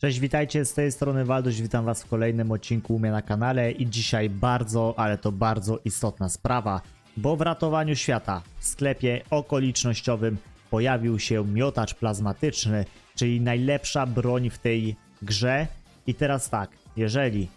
Cześć, witajcie, z tej strony Walduś, witam was w kolejnym odcinku u mnie na kanale i dzisiaj bardzo, ale to bardzo istotna sprawa, bo w ratowaniu świata w sklepie okolicznościowym pojawił się miotacz plazmatyczny, czyli najlepsza broń w tej grze i teraz tak, jeżeli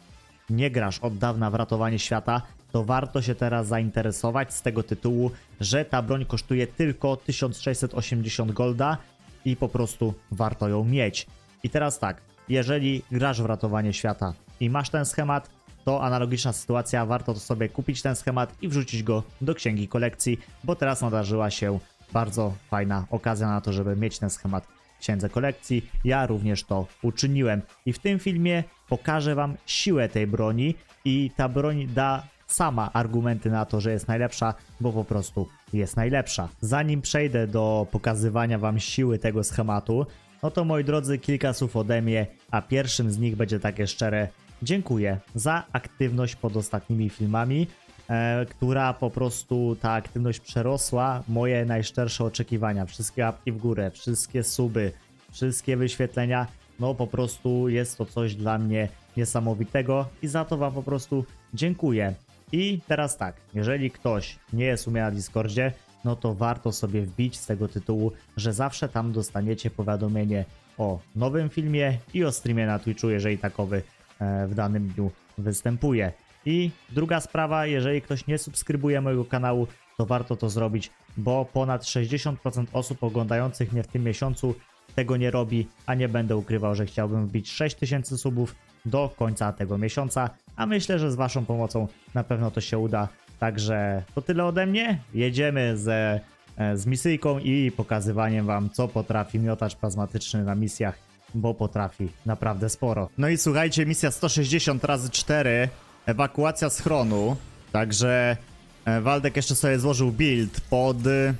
nie grasz od dawna w ratowanie świata, to warto się teraz zainteresować z tego tytułu, że ta broń kosztuje tylko 1680 golda i po prostu warto ją mieć. I teraz tak, jeżeli grasz w ratowanie świata i masz ten schemat, to analogiczna sytuacja, warto to sobie kupić ten schemat i wrzucić go do księgi kolekcji, bo teraz nadarzyła się bardzo fajna okazja na to, żeby mieć ten schemat w księdze kolekcji. Ja również to uczyniłem i w tym filmie pokażę wam siłę tej broni i ta broń da sama argumenty na to, że jest najlepsza, bo po prostu jest najlepsza. Zanim przejdę do pokazywania wam siły tego schematu, no to moi drodzy, kilka słów ode mnie, a pierwszym z nich będzie takie szczere dziękuję za aktywność pod ostatnimi filmami, e, która po prostu ta aktywność przerosła moje najszczersze oczekiwania. Wszystkie apki w górę, wszystkie suby, wszystkie wyświetlenia, no po prostu jest to coś dla mnie niesamowitego i za to wam po prostu dziękuję. I teraz tak, jeżeli ktoś nie jest u mnie na Discordzie, no to warto sobie wbić z tego tytułu, że zawsze tam dostaniecie powiadomienie o nowym filmie i o streamie na Twitchu, jeżeli takowy e, w danym dniu występuje. I druga sprawa, jeżeli ktoś nie subskrybuje mojego kanału, to warto to zrobić, bo ponad 60% osób oglądających mnie w tym miesiącu tego nie robi, a nie będę ukrywał, że chciałbym wbić 6000 subów do końca tego miesiąca, a myślę, że z Waszą pomocą na pewno to się uda. Także to tyle ode mnie. Jedziemy ze, e, z misyjką i pokazywaniem Wam, co potrafi miotacz plazmatyczny na misjach, bo potrafi naprawdę sporo. No i słuchajcie, misja 160 razy 4 ewakuacja schronu. Także e, Waldek jeszcze sobie złożył build pod y,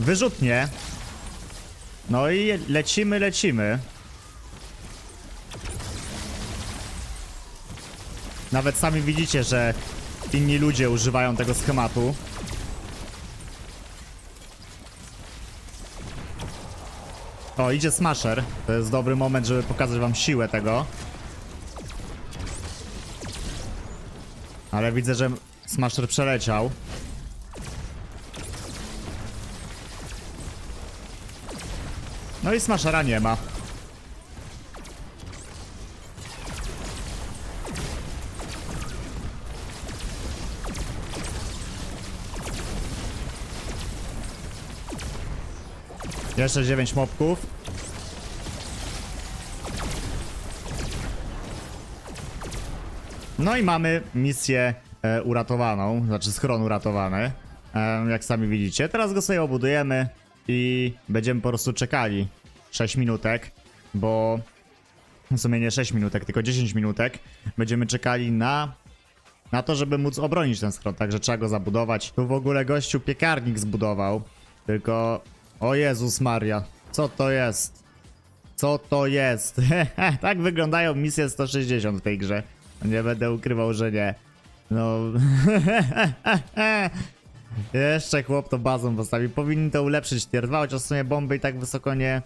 wyrzutnie. No i lecimy, lecimy. Nawet sami widzicie, że inni ludzie używają tego schematu. O, idzie Smasher. To jest dobry moment, żeby pokazać wam siłę tego. Ale widzę, że Smasher przeleciał. No i Smashera nie ma. Jeszcze 9 mobków. No i mamy misję e, uratowaną, znaczy schron uratowany. E, jak sami widzicie. Teraz go sobie obudujemy i będziemy po prostu czekali 6 minutek, bo w sumie nie 6 minutek, tylko 10 minutek. Będziemy czekali na na to, żeby móc obronić ten schron, także trzeba go zabudować. Tu w ogóle gościu piekarnik zbudował, tylko o Jezus Maria, co to jest? Co to jest? tak wyglądają misje 160 w tej grze. Nie będę ukrywał, że nie. No. Jeszcze chłop to bazą postawi. Powinni to ulepszyć tier 2, chociaż w sumie bomby i tak wysoko nie,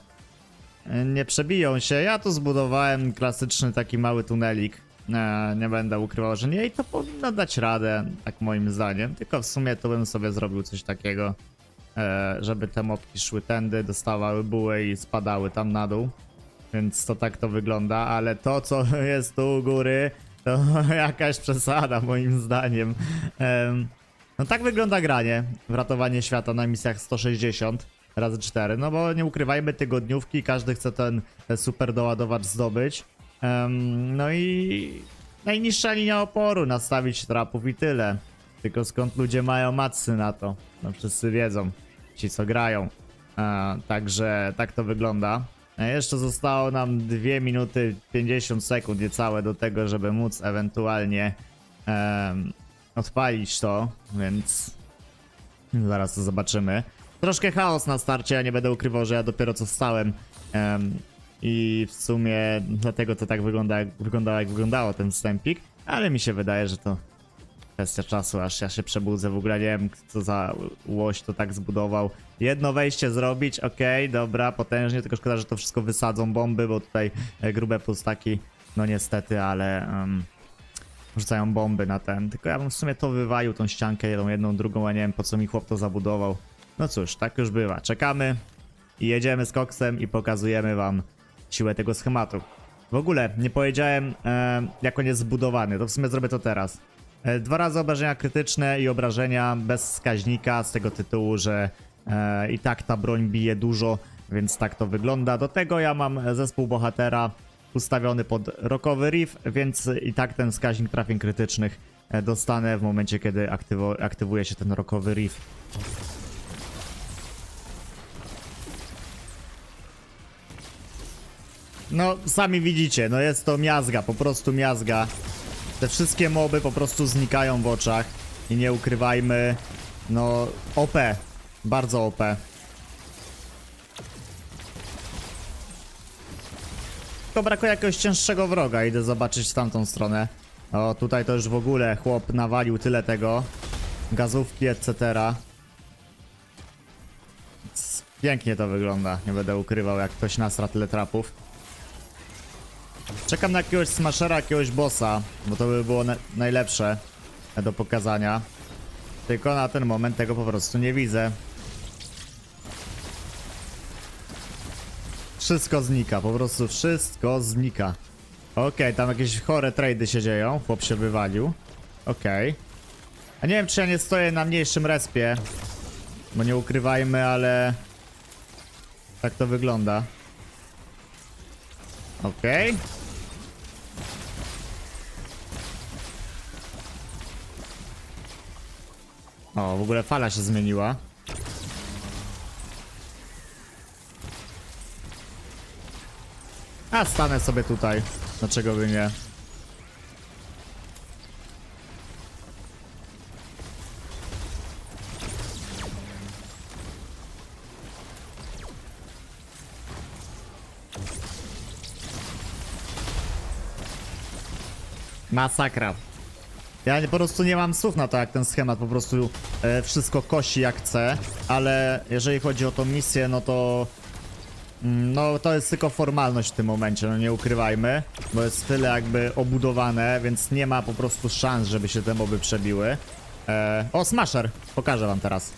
nie przebiją się. Ja tu zbudowałem klasyczny taki mały tunelik. Nie, nie będę ukrywał, że nie i to powinno dać radę, tak moim zdaniem. Tylko w sumie to bym sobie zrobił coś takiego żeby te mopki szły tędy, dostawały bułę i spadały tam na dół. Więc to tak to wygląda, ale to co jest tu u góry, to jakaś przesada moim zdaniem. Em, no tak wygląda granie w ratowanie świata na misjach 160 razy 4, no bo nie ukrywajmy tygodniówki, każdy chce ten, super doładowacz zdobyć. No i najniższa linia oporu, nastawić trapów i tyle. Tylko skąd ludzie mają macy na to? No wszyscy wiedzą, ci co grają. E, także tak to wygląda. E, jeszcze zostało nam 2 minuty 50 sekund niecałe do tego, żeby móc ewentualnie em, odpalić to, więc zaraz to zobaczymy. Troszkę chaos na starcie, ja nie będę ukrywał, że ja dopiero co wstałem em, i w sumie dlatego to tak wygląda, jak, wyglądało jak wyglądało ten wstępik, ale mi się wydaje, że to Kwestia czasu, aż ja się przebudzę. W ogóle nie wiem, co za łoś to tak zbudował. Jedno wejście zrobić, okej, dobra, potężnie, tylko szkoda, że to wszystko wysadzą bomby, bo tutaj e, grube pustaki, no niestety, ale um, rzucają bomby na ten. Tylko ja bym w sumie to wywalił, tą ściankę, jedną, jedną, drugą, a nie wiem, po co mi chłop to zabudował. No cóż, tak już bywa. Czekamy i jedziemy z koksem i pokazujemy wam siłę tego schematu. W ogóle nie powiedziałem, e, jak on jest zbudowany, to w sumie zrobię to teraz. E, dwa razy obrażenia krytyczne i obrażenia bez wskaźnika z tego tytułu, że e, i tak ta broń bije dużo, więc tak to wygląda. Do tego ja mam zespół bohatera ustawiony pod rokowy riff, więc i tak ten wskaźnik trafień krytycznych e, dostanę w momencie, kiedy aktywuje się ten rokowy riff. No, sami widzicie, no jest to miazga, po prostu miazga. Te wszystkie moby po prostu znikają w oczach i nie ukrywajmy, no OP, bardzo OP. Tylko brakuje jakiegoś cięższego wroga, idę zobaczyć tamtą stronę. O, tutaj to już w ogóle chłop nawalił tyle tego. Gazówki, etc. Pięknie to wygląda, nie będę ukrywał, jak ktoś nasra tyle trapów. Czekam na jakiegoś smashera, jakiegoś bossa, bo to by było na najlepsze do pokazania. Tylko na ten moment tego po prostu nie widzę. Wszystko znika, po prostu wszystko znika. Okej, tam jakieś chore trady się dzieją, chłop się wywalił. Okej. A nie wiem, czy ja nie stoję na mniejszym respie, bo nie ukrywajmy, ale... Tak to wygląda. Okej. O, w ogóle fala się zmieniła. A stanę sobie tutaj. Dlaczego by nie? Masakra. Ja po prostu nie mam słów na to, jak ten schemat po prostu e, wszystko kosi jak chce, ale jeżeli chodzi o tą misję, no to mm, no to jest tylko formalność w tym momencie, no nie ukrywajmy, bo jest tyle jakby obudowane, więc nie ma po prostu szans, żeby się te moby przebiły. E, o, Smasher! Pokażę wam teraz.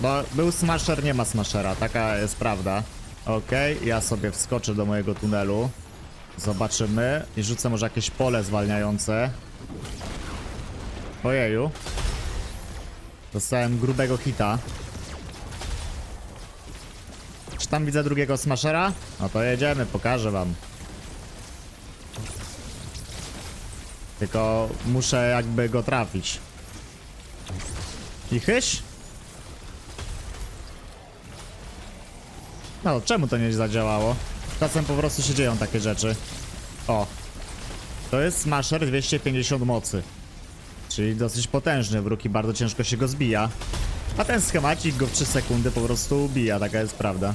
Bo był Smasher, nie ma Smashera, taka jest prawda. Okej, ja sobie wskoczę do mojego tunelu. Zobaczymy. I rzucę może jakieś pole zwalniające. Ojeju. Dostałem grubego hita. Czy tam widzę drugiego smashera? No to jedziemy, pokażę wam. Tylko muszę jakby go trafić. I chyś? No, czemu to nie zadziałało? Czasem po prostu się dzieją takie rzeczy. O. To jest Smasher 250 mocy. Czyli dosyć potężny wróg i bardzo ciężko się go zbija. A ten schemacik go w 3 sekundy po prostu ubija, taka jest prawda.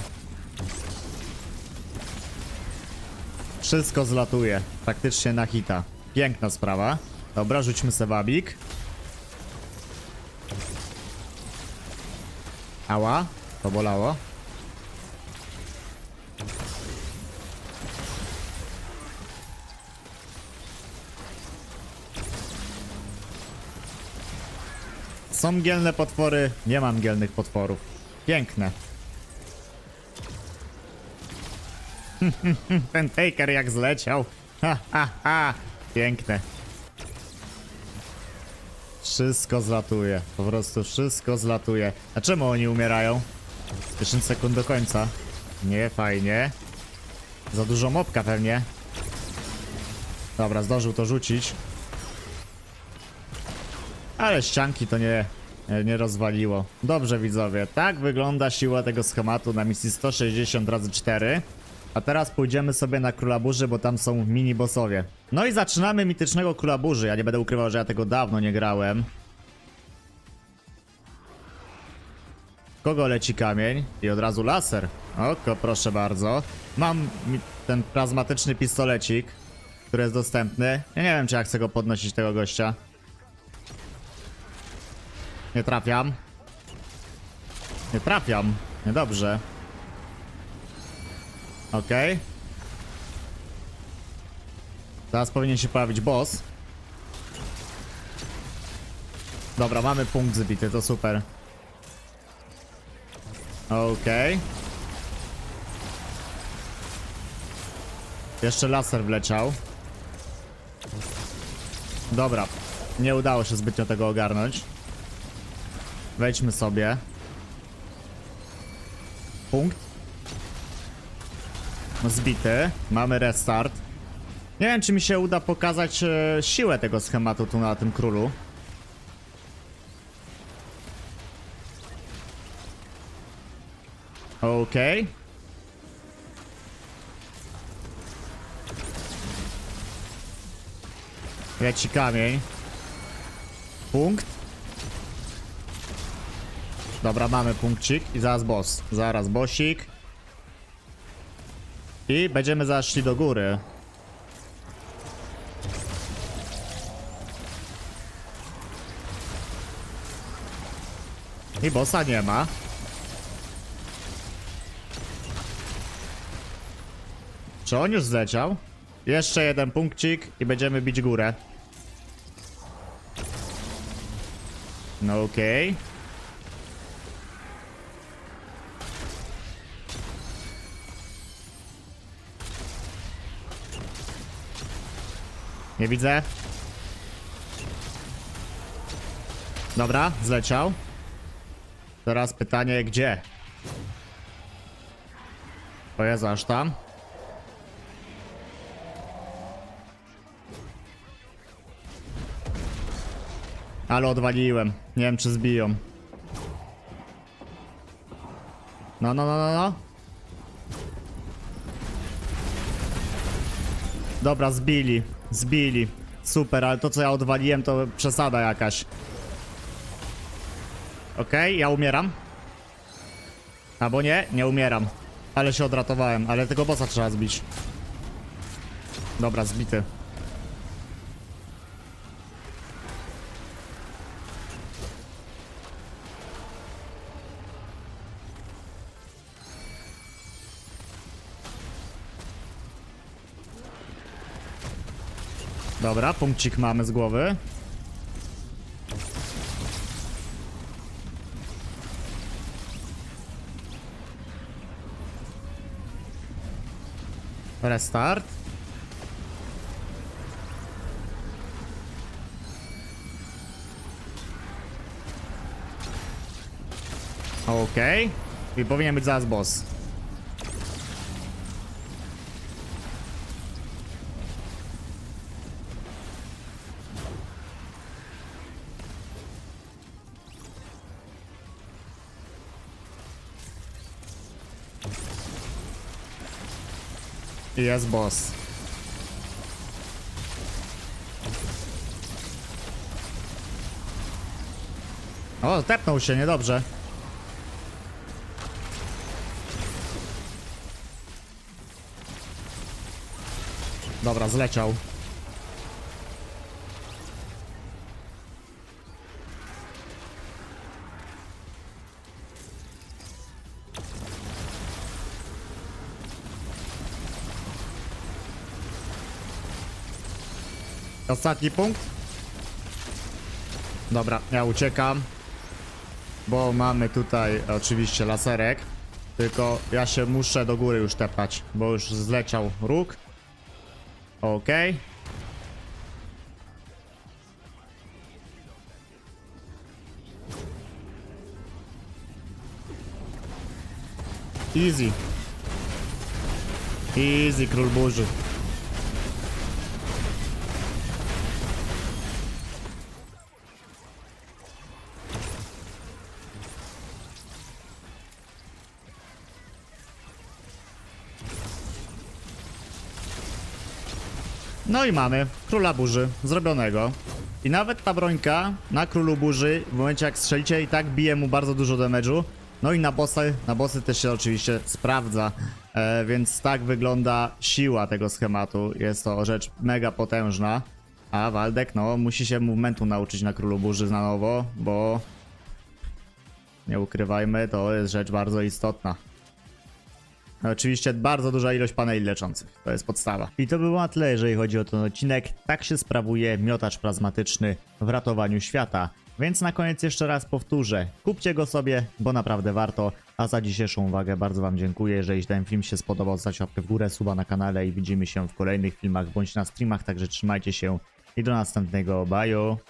Wszystko zlatuje, praktycznie na hita. Piękna sprawa. Dobra, rzućmy sewabik. Ała, to bolało. Są gielne potwory, nie mam gielnych potworów. Piękne. Ten Taker jak zleciał. Ha, ha, ha. Piękne. Wszystko zlatuje. Po prostu wszystko zlatuje. A czemu oni umierają? 10 sekund do końca. Nie, fajnie. Za dużo mopka pewnie. Dobra, zdążył to rzucić. Ale ścianki to nie, nie rozwaliło. Dobrze widzowie, tak wygląda siła tego schematu na misji 160 razy 4 A teraz pójdziemy sobie na Króla Burzy, bo tam są mini bossowie. No i zaczynamy mitycznego Króla Burzy. Ja nie będę ukrywał, że ja tego dawno nie grałem. Kogo leci kamień? I od razu laser. Oko, proszę bardzo. Mam ten plazmatyczny pistolecik. który jest dostępny. Ja nie wiem, czy ja chcę go podnosić, tego gościa. Nie trafiam. Nie trafiam. Niedobrze. Okej. Teraz powinien się pojawić boss. Dobra, mamy punkt zbity, to super. Okej. Jeszcze laser wleciał. Dobra, nie udało się zbytnio tego ogarnąć. Wejdźmy sobie. Punkt. Zbity. Mamy restart. Nie wiem, czy mi się uda pokazać e, siłę tego schematu tu na tym królu. Okej. Leci kamień. Punkt. Dobra, mamy punkcik i zaraz boss. Zaraz bossik. I będziemy zaraz do góry. I bossa nie ma. Czy on już zleciał? Jeszcze jeden punkcik i będziemy bić górę. No okej. Nie widzę. Dobra, zleciał. Teraz pytanie, gdzie? O jest aż tam. Ale odwaliłem. Nie wiem, czy zbiją. No, no, no, no, no. Dobra, zbili. Zbili. Super, ale to co ja odwaliłem to przesada jakaś. Okej, ja umieram. Albo nie, nie umieram. Ale się odratowałem, ale tego bossa trzeba zbić. Dobra, zbity. Dobra, punkcik mamy z głowy. Restart. Okej. I powinien być zaraz boss. Jest boss. O, tepnął się, niedobrze. Dobra, zleciał. Ostatni punkt. Dobra, ja uciekam. Bo mamy tutaj oczywiście laserek. Tylko ja się muszę do góry już tepać, bo już zleciał róg. Okej. Easy. Easy, król burzy. No i mamy króla burzy zrobionego. I nawet ta brońka na królu burzy, w momencie jak strzelicie i tak bije mu bardzo dużo damage'u. No i na bossy, na bossy też się oczywiście sprawdza. E, więc tak wygląda siła tego schematu. Jest to rzecz mega potężna. A Waldek, no, musi się movementu nauczyć na Królu Burzy na nowo, bo nie ukrywajmy, to jest rzecz bardzo istotna. Oczywiście bardzo duża ilość paneli leczących, to jest podstawa. I to było na tyle, jeżeli chodzi o ten odcinek. Tak się sprawuje miotacz plazmatyczny w ratowaniu świata. Więc na koniec jeszcze raz powtórzę, kupcie go sobie, bo naprawdę warto. A za dzisiejszą uwagę bardzo Wam dziękuję. Jeżeli ten film się spodobał, zostawcie łapkę w górę, suba na kanale i widzimy się w kolejnych filmach bądź na streamach, także trzymajcie się i do następnego, bye!